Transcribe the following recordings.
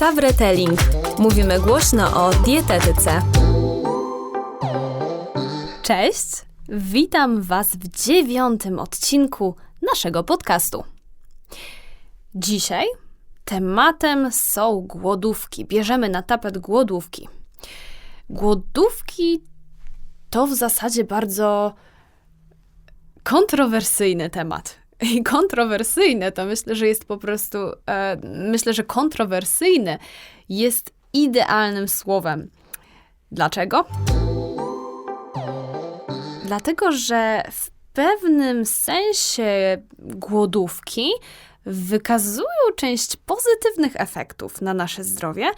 Savretelling. Mówimy głośno o dietetyce. Cześć! Witam Was w dziewiątym odcinku naszego podcastu. Dzisiaj tematem są głodówki. Bierzemy na tapet głodówki. Głodówki to w zasadzie bardzo kontrowersyjny temat. I kontrowersyjne to myślę, że jest po prostu, e, myślę, że kontrowersyjne jest idealnym słowem. Dlaczego? Dlatego, że w pewnym sensie głodówki wykazują część pozytywnych efektów na nasze zdrowie,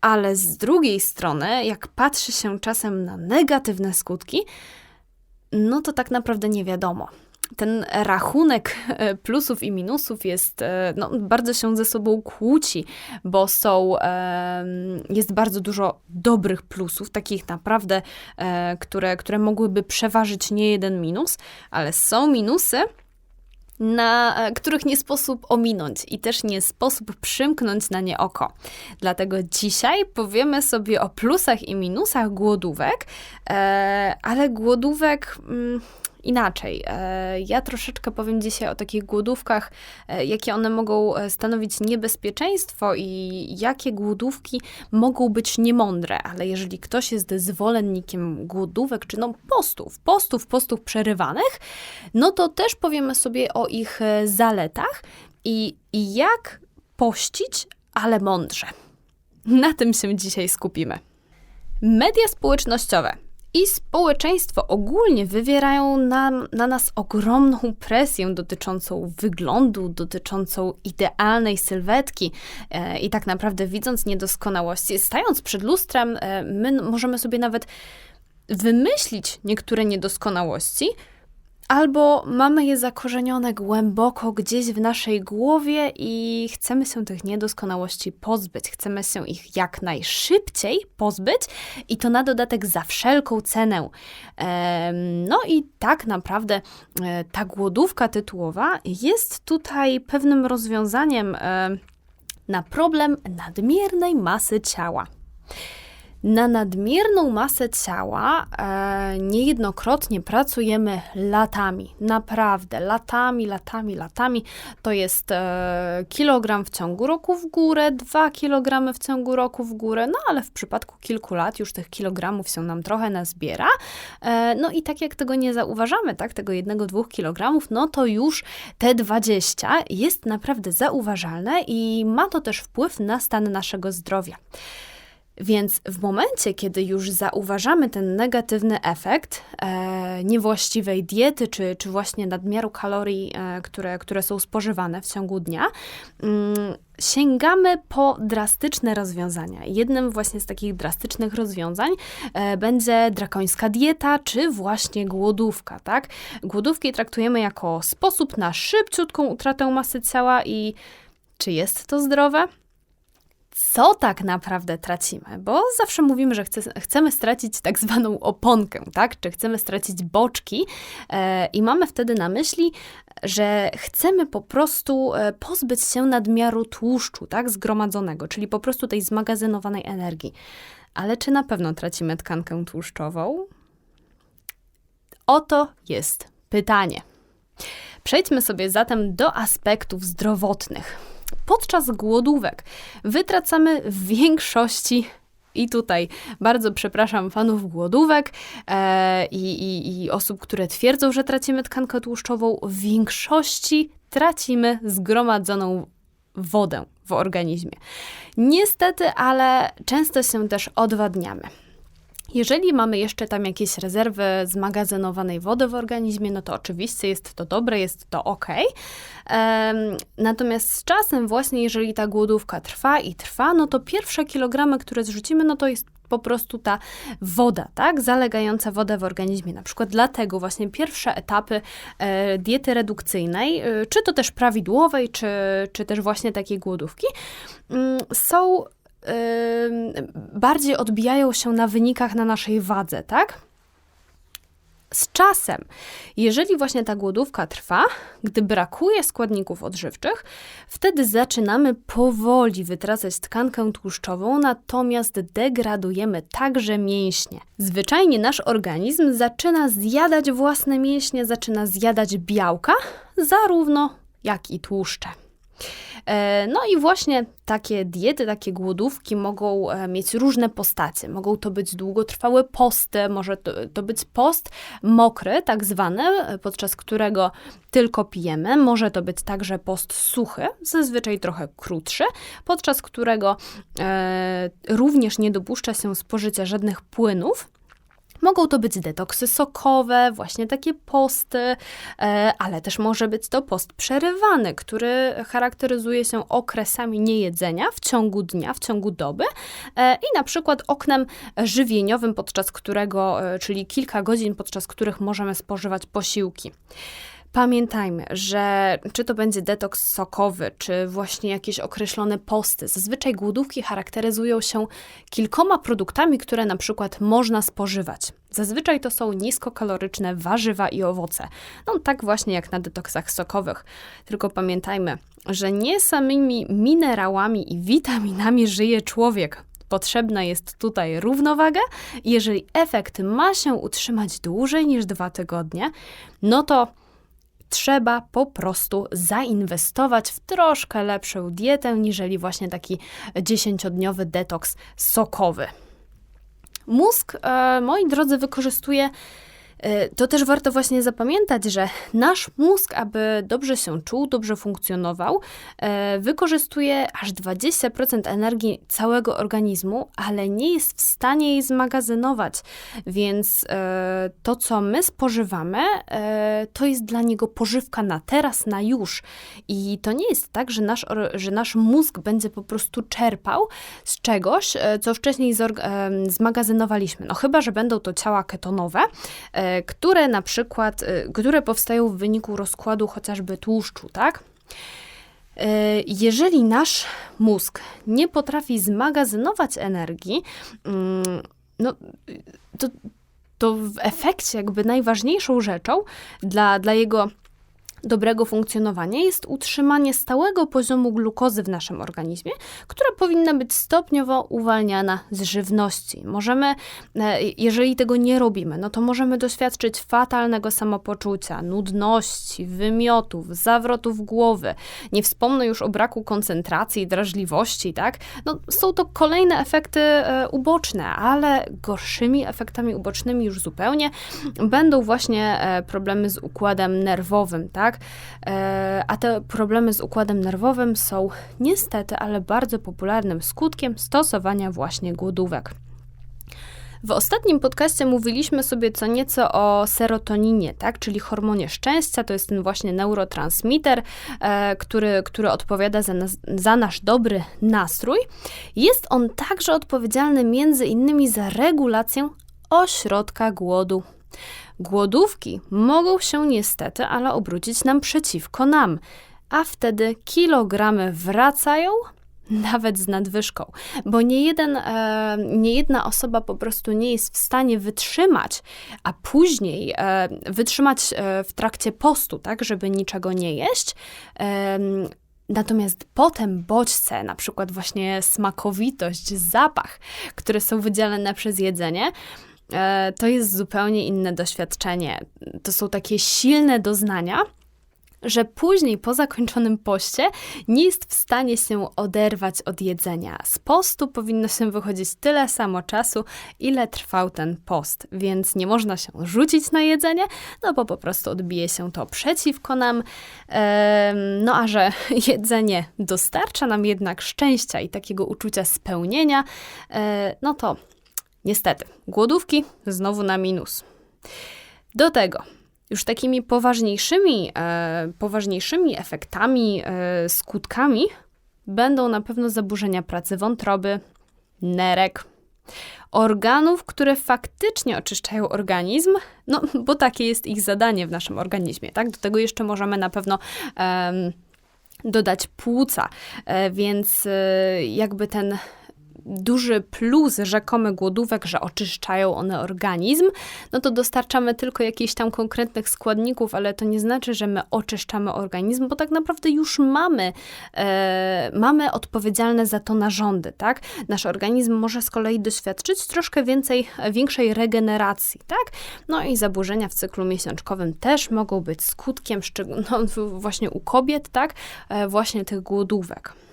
ale z drugiej strony, jak patrzy się czasem na negatywne skutki, no to tak naprawdę nie wiadomo ten rachunek e, plusów i minusów jest, e, no, bardzo się ze sobą kłóci, bo są, jest bardzo dużo dobrych plusów, takich naprawdę, e, które, które mogłyby przeważyć nie jeden minus, ale są minusy, na których nie sposób ominąć i też nie sposób przymknąć na nie oko. Dlatego dzisiaj powiemy sobie o plusach i minusach głodówek, ale głodówek mm, inaczej. E, ja troszeczkę powiem dzisiaj o takich głodówkach, e, jakie one mogą e, stanowić niebezpieczeństwo i jakie głodówki mogą być niemądre, ale jeżeli ktoś jest zwolennikiem głodówek, czy no postów, postów, postów przerywanych, no to też powiemy sobie o ich zaletach i, i jak pościć, ale mądrze. Na tym się dzisiaj skupimy. Media społecznościowe i społeczeństwo ogólnie wywierają na, na nas ogromną presję dotyczącą wyglądu, dotyczącą idealnej sylwetki. E, i tak naprawdę widząc niedoskonałości, stając przed lustrem, e, my możemy sobie nawet wymyślić niektóre niedoskonałości, Albo mamy je zakorzenione głęboko gdzieś w naszej głowie i chcemy się tych niedoskonałości pozbyć, chcemy się ich jak najszybciej pozbyć i to na dodatek za wszelką cenę. No i tak naprawdę e, ta głodówka tytułowa jest tutaj pewnym rozwiązaniem na problem nadmiernej masy ciała. Na nadmierną masę ciała e, niejednokrotnie pracujemy latami, naprawdę latami, latami, latami. To jest e, kilogram w ciągu roku w górę, dwa kilogramy w ciągu roku w górę, no ale w przypadku kilku lat już tych kilogramów się nam trochę nazbiera. E, no i tak jak tego nie zauważamy, tak, tego jednego, dwóch kilogramów, no to już te 20 jest naprawdę zauważalne i ma to też wpływ na stan naszego zdrowia. Więc w momencie, kiedy już zauważamy ten negatywny efekt e, niewłaściwej diety, czy, czy właśnie nadmiaru kalorii, e, które, które są spożywane w ciągu dnia, mm, sięgamy po drastyczne rozwiązania. Jednym właśnie z takich drastycznych rozwiązań e, będzie drakońska dieta, czy właśnie głodówka, tak? Głodówki traktujemy jako sposób na szybciutką utratę masy ciała i czy jest to zdrowe? Co tak naprawdę tracimy, bo zawsze mówimy, że chce, chcemy stracić tak zwaną oponkę, tak? Czy chcemy stracić boczki e, i mamy wtedy na myśli, że chcemy po prostu e, pozbyć się nadmiaru tłuszczu, tak? Zgromadzonego, czyli po prostu tej zmagazynowanej energii. Ale czy na pewno tracimy tkankę tłuszczową? Oto jest pytanie. Przejdźmy sobie zatem do aspektów zdrowotnych podczas głodówek wytracamy w większości i tutaj bardzo przepraszam fanów głodówek e, i, i, osób, które twierdzą, że tracimy tkankę tłuszczową. W większości tracimy zgromadzoną wodę w organizmie. Niestety, ale często się też odwadniamy. Jeżeli mamy jeszcze tam jakieś rezerwy zmagazynowanej wody w organizmie, no to oczywiście jest to dobre, jest to ok. Natomiast z czasem, właśnie jeżeli ta głodówka trwa i trwa, no to pierwsze kilogramy, które zrzucimy, no to jest po prostu ta woda, tak, zalegająca wodę w organizmie. Na przykład dlatego właśnie pierwsze etapy e, diety redukcyjnej, e, czy to też prawidłowej, czy, czy też właśnie takiej głodówki, mm, są bardziej odbijają się na wynikach na naszej wadze, tak? z czasem. Jeżeli właśnie ta głodówka trwa, gdy brakuje składników odżywczych, wtedy zaczynamy powoli wytracać tkankę tłuszczową, natomiast degradujemy także mięśnie. Zwyczajnie nasz organizm zaczyna zjadać własne mięśnie, zaczyna zjadać białka, zarówno jak i tłuszcze. E, no i właśnie takie diety, takie głodówki mogą e, mieć różne postacie. Mogą to być długotrwałe posty, może to, to być post mokry, tak zwany, podczas którego tylko pijemy. Może to być także post suchy, zazwyczaj trochę krótszy, podczas którego e, również nie dopuszcza się spożycia żadnych płynów. Mogą to być detoksy sokowe, właśnie takie posty, e, ale też może być to post przerywany, który charakteryzuje się okresami niejedzenia w ciągu dnia, w ciągu doby e, i na przykład oknem żywieniowym, podczas którego, e, czyli kilka godzin, podczas których możemy spożywać posiłki. Pamiętajmy, że czy to będzie detoks sokowy, czy właśnie jakieś określone posty, zazwyczaj głodówki charakteryzują się kilkoma produktami, które na przykład można spożywać. Zazwyczaj to są niskokaloryczne warzywa i owoce. No tak właśnie jak na detoksach sokowych. Tylko pamiętajmy, że nie samymi minerałami i witaminami żyje człowiek. Potrzebna jest tutaj równowaga. Jeżeli efekt ma się utrzymać dłużej niż dwa tygodnie, no to trzeba po prostu zainwestować w troszkę lepszą dietę, niżeli właśnie taki dziesięciodniowy detoks sokowy. Mózg, e, moi drodzy, wykorzystuje to też warto właśnie zapamiętać, że nasz mózg, aby dobrze się czuł, dobrze funkcjonował, e, wykorzystuje aż 20% energii całego organizmu, ale nie jest w stanie jej zmagazynować. Więc e, to, co my spożywamy, to jest dla niego pożywka na teraz, na już. I to nie jest tak, że nasz, że nasz mózg będzie po prostu czerpał z czegoś, co wcześniej zmagazynowaliśmy. No chyba, że będą to ciała ketonowe, które na przykład, y, które powstają w wyniku rozkładu chociażby tłuszczu, tak? Y, jeżeli nasz mózg nie potrafi zmagazynować energii, mm, no, to, to w efekcie jakby najważniejszą rzeczą dla, dla jego dobrego funkcjonowania jest utrzymanie stałego poziomu glukozy w naszym organizmie, która powinna być stopniowo uwalniana z żywności. Możemy, e, jeżeli tego nie robimy, no to możemy doświadczyć fatalnego samopoczucia, nudności, wymiotów, zawrotów głowy. Nie wspomnę już o braku koncentracji, drażliwości, tak? No, są to kolejne efekty e, uboczne, ale gorszymi efektami ubocznymi już zupełnie będą właśnie e, problemy z układem nerwowym, tak? Tak? E, a te problemy z układem nerwowym są niestety, ale bardzo popularnym skutkiem stosowania właśnie głodówek. W ostatnim podcaście mówiliśmy sobie co nieco o serotoninie, tak? czyli hormonie szczęścia. To jest ten właśnie neurotransmitter, e, który, który odpowiada za, nas, za nasz dobry nastrój. Jest on także odpowiedzialny między innymi za regulację ośrodka głodu. Głodówki mogą się niestety, ale obrócić nam przeciwko nam, a wtedy kilogramy wracają nawet z nadwyżką, bo nie, jeden, e, nie jedna osoba po prostu nie jest w stanie wytrzymać, a później e, wytrzymać e, w trakcie postu, tak, żeby niczego nie jeść. Natomiast potem bodźce, na przykład właśnie smakowitość, zapach, które są wydzielane przez jedzenie, to jest zupełnie inne doświadczenie. To są takie silne doznania, że później po zakończonym poście nie jest w stanie się oderwać od jedzenia. Z postu powinno się wychodzić tyle samo czasu, ile trwał ten post, więc nie można się rzucić na jedzenie, no bo po prostu odbije się to przeciwko nam. No a że jedzenie dostarcza nam jednak szczęścia i takiego uczucia spełnienia, e, no to Niestety, głodówki znowu na minus. Do tego już takimi poważniejszymi, e, poważniejszymi efektami, e, skutkami będą na pewno zaburzenia pracy wątroby, nerek, organów, które faktycznie oczyszczają organizm, no bo takie jest ich zadanie w naszym organizmie, tak? Do tego jeszcze możemy na pewno dodać płuca, e, więc e, jakby ten duży plus rzekomy głodówek, że oczyszczają one organizm, no to dostarczamy tylko jakichś tam konkretnych składników, ale to nie znaczy, że my oczyszczamy organizm, bo tak naprawdę już mamy, e, mamy odpowiedzialne za to narządy, tak? Nasz organizm może z kolei doświadczyć troszkę więcej, większej regeneracji, tak? No i zaburzenia w cyklu miesiączkowym też mogą być skutkiem, no, właśnie u kobiet, tak? E, właśnie tych głodówek.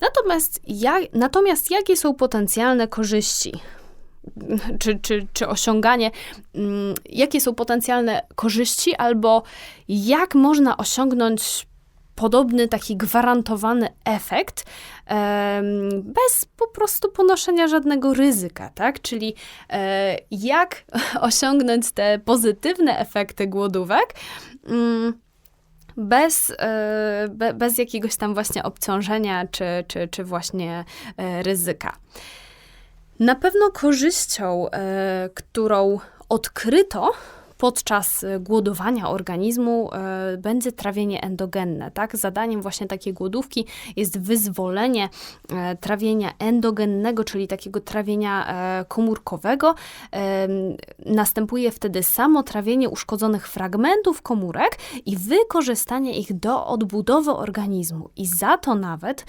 Natomiast, jak, natomiast jakie są potencjalne korzyści czy, czy, czy osiąganie, mm, jakie są potencjalne korzyści, albo jak można osiągnąć podobny, taki gwarantowany efekt bez po prostu ponoszenia żadnego ryzyka, tak? Czyli e, jak osiągnąć te pozytywne efekty głodówek mm, bez, e, bez jakiegoś tam właśnie obciążenia czy, czy, czy właśnie e, ryzyka. Na pewno korzyścią, e, którą odkryto podczas e, głodowania organizmu e, będzie trawienie endogenne. Tak? Zadaniem właśnie takiej głodówki jest wyzwolenie e, trawienia endogennego, czyli takiego trawienia komórkowego. Następuje wtedy samo trawienie uszkodzonych fragmentów komórek i wykorzystanie ich do odbudowy organizmu. I za to nawet,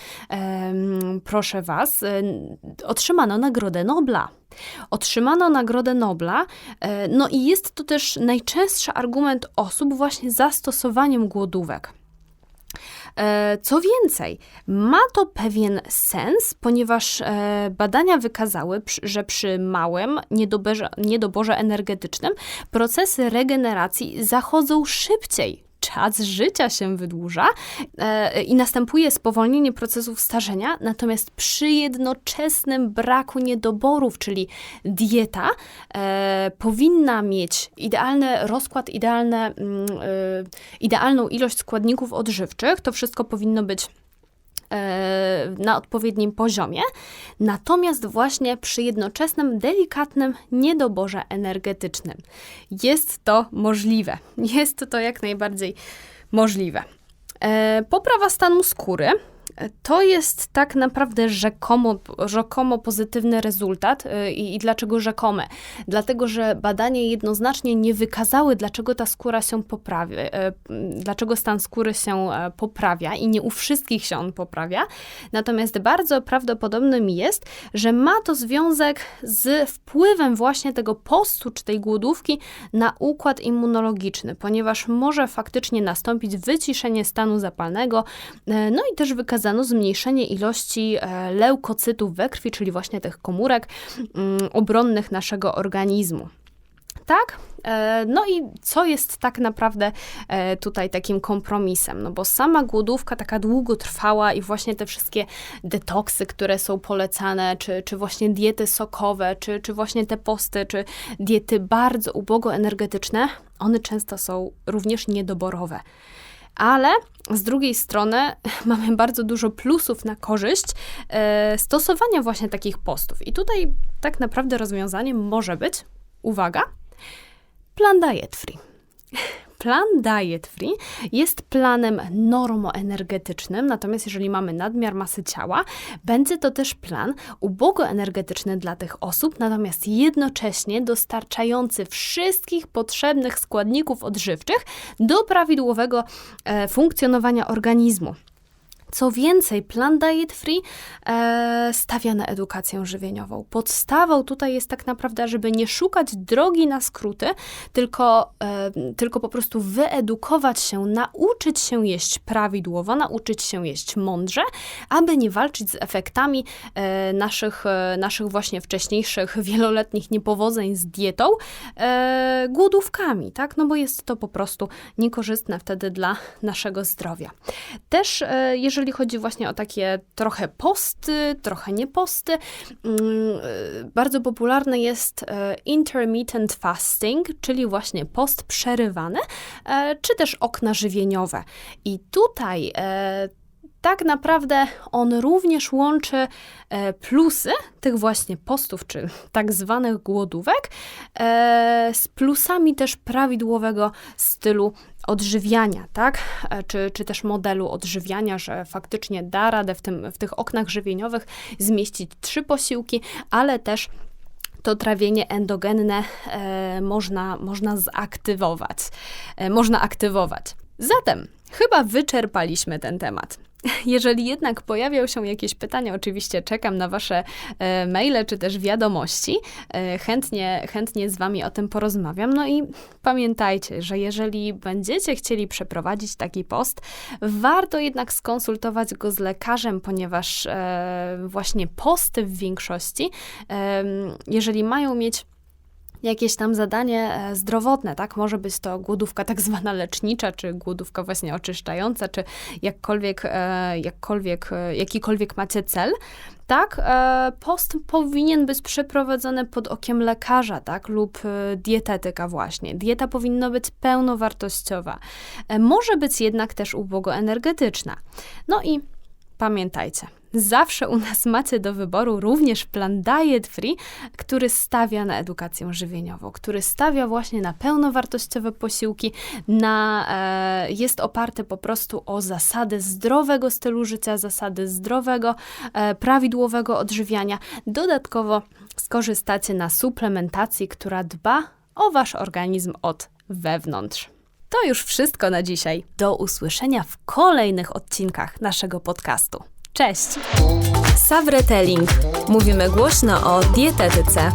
proszę Was, otrzymano Nagrodę Nobla. Otrzymano Nagrodę Nobla, e, no i jest to też najczęstszy argument osób właśnie za stosowaniem głodówek. E, co więcej, ma to pewien sens, ponieważ e, badania wykazały, że przy małym niedoborze, niedoborze energetycznym procesy regeneracji zachodzą szybciej czas życia się wydłuża e, i następuje spowolnienie procesów starzenia, natomiast przy jednoczesnym braku niedoborów, czyli dieta e, powinna mieć idealny rozkład, idealne, mm, e, idealną ilość składników odżywczych, to wszystko powinno być na odpowiednim poziomie, natomiast właśnie przy jednoczesnym, delikatnym niedoborze energetycznym. Jest to możliwe. Jest to jak najbardziej możliwe. E, poprawa stanu skóry to jest tak naprawdę rzekomo, rzekomo pozytywny rezultat. Y, I, I, dlaczego rzekome? Dlatego, że badania jednoznacznie nie wykazały, dlaczego ta skóra się poprawia, y, dlaczego stan skóry się e, poprawia i nie u wszystkich się on poprawia. Natomiast bardzo prawdopodobnym jest, że ma to związek z wpływem właśnie tego postu czy tej głodówki na układ immunologiczny, ponieważ może faktycznie nastąpić wyciszenie stanu zapalnego, e, no i też wykazano wykazano zmniejszenie ilości e, leukocytów we krwi, czyli właśnie tych komórek mm, obronnych naszego organizmu. Tak? E, no i co jest tak naprawdę e, tutaj takim kompromisem? No bo sama głodówka taka długo trwała i właśnie te wszystkie detoksy, które są polecane, czy, czy właśnie diety sokowe, czy, czy właśnie te posty, czy diety bardzo ubogo energetyczne, one często są również niedoborowe ale z drugiej strony mamy bardzo dużo plusów na korzyść e, stosowania właśnie takich postów. I tutaj tak naprawdę rozwiązaniem może być, uwaga, plan diet free. Plan Diet Free jest planem normoenergetycznym, natomiast jeżeli mamy nadmiar masy ciała, będzie to też plan ubogoenergetyczny dla tych osób, natomiast jednocześnie dostarczający wszystkich potrzebnych składników odżywczych do prawidłowego e, funkcjonowania organizmu. Co więcej, plan Diet Free e, stawia na edukację żywieniową. Podstawą tutaj jest tak naprawdę, żeby nie szukać drogi na skróty, tylko, e, tylko po prostu wyedukować się, nauczyć się jeść prawidłowo, nauczyć się jeść mądrze, aby nie walczyć z efektami e, naszych, e, naszych właśnie wcześniejszych wieloletnich niepowodzeń z dietą, e, głodówkami, tak? No bo jest to po prostu niekorzystne wtedy dla naszego zdrowia. Też e, jeżeli jeżeli chodzi właśnie o takie trochę posty, trochę nie posty, mm, bardzo popularny jest e, intermittent fasting, czyli właśnie post przerywany, e, czy też okna żywieniowe. I tutaj e, tak naprawdę on również łączy e, plusy tych właśnie postów, czy tak zwanych głodówek, e, z plusami też prawidłowego stylu odżywiania, tak? E, czy, czy też modelu odżywiania, że faktycznie da radę w, tym, w tych oknach żywieniowych zmieścić trzy posiłki, ale też to trawienie endogenne e, można, można zaktywować, e, można aktywować. Zatem chyba wyczerpaliśmy ten temat. Jeżeli jednak pojawią się jakieś pytania, oczywiście czekam na Wasze e, maile czy też wiadomości. E, chętnie, chętnie z Wami o tym porozmawiam. No i pamiętajcie, że jeżeli będziecie chcieli przeprowadzić taki post, warto jednak skonsultować go z lekarzem, ponieważ e, właśnie posty w większości, jeżeli mają mieć jakieś tam zadanie e, zdrowotne, tak? Może być to głodówka tak zwana lecznicza, czy głodówka właśnie oczyszczająca, czy jakkolwiek, e, jakkolwiek, e, jakikolwiek macie cel, tak? Post powinien być przeprowadzony pod okiem lekarza, tak? Lub dietetyka właśnie. Dieta powinna być pełnowartościowa. Może być jednak też ubogo energetyczna. No i pamiętajcie, Zawsze u nas macie do wyboru również plan Diet Free, który stawia na edukację żywieniową, który stawia właśnie na pełnowartościowe posiłki, na, e, jest oparty po prostu o zasady zdrowego stylu życia, zasady zdrowego, e, prawidłowego odżywiania. Dodatkowo skorzystacie na suplementacji, która dba o wasz organizm od wewnątrz. To już wszystko na dzisiaj. Do usłyszenia w kolejnych odcinkach naszego podcastu. Cześć! Savretelling. Mówimy głośno o dietetyce.